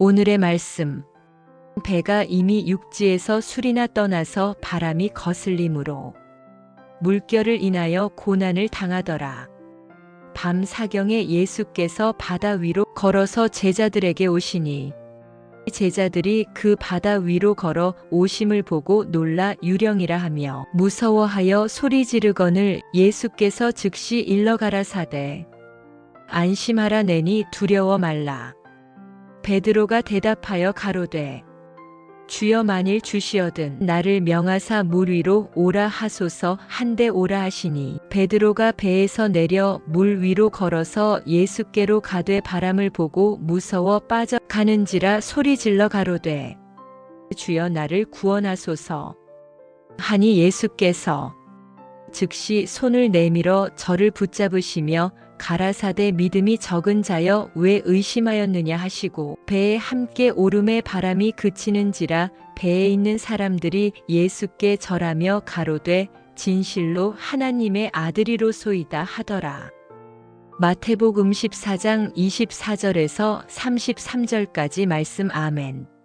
오늘의 말씀. 배가 이미 육지에서 술이나 떠나서 바람이 거슬림으로 물결을 인하여 고난을 당하더라. 밤 사경에 예수께서 바다 위로 걸어서 제자들에게 오시니 제자들이 그 바다 위로 걸어 오심을 보고 놀라 유령이라 하며 무서워하여 소리 지르거늘 예수께서 즉시 일러 가라 사대 안심하라 내니 두려워 말라 베드로가 대답하여 가로되 주여 만일 주시어든 나를 명하사 물 위로 오라 하소서 한데 오라 하시니 베드로가 배에서 내려 물 위로 걸어서 예수께로 가되 바람을 보고 무서워 빠져 가는지라 소리 질러 가로되 주여 나를 구원하소서. 하니 예수께서 즉시 손을 내밀어 저를 붙잡으시며 가라사대 믿음이 적은 자여 왜 의심하였느냐 하시고 배에 함께 오름의 바람이 그치는지라 배에 있는 사람들이 예수께 절하며 가로되 진실로 하나님의 아들이로소이다 하더라. 마태복음 14장 24절에서 33절까지 말씀 아멘.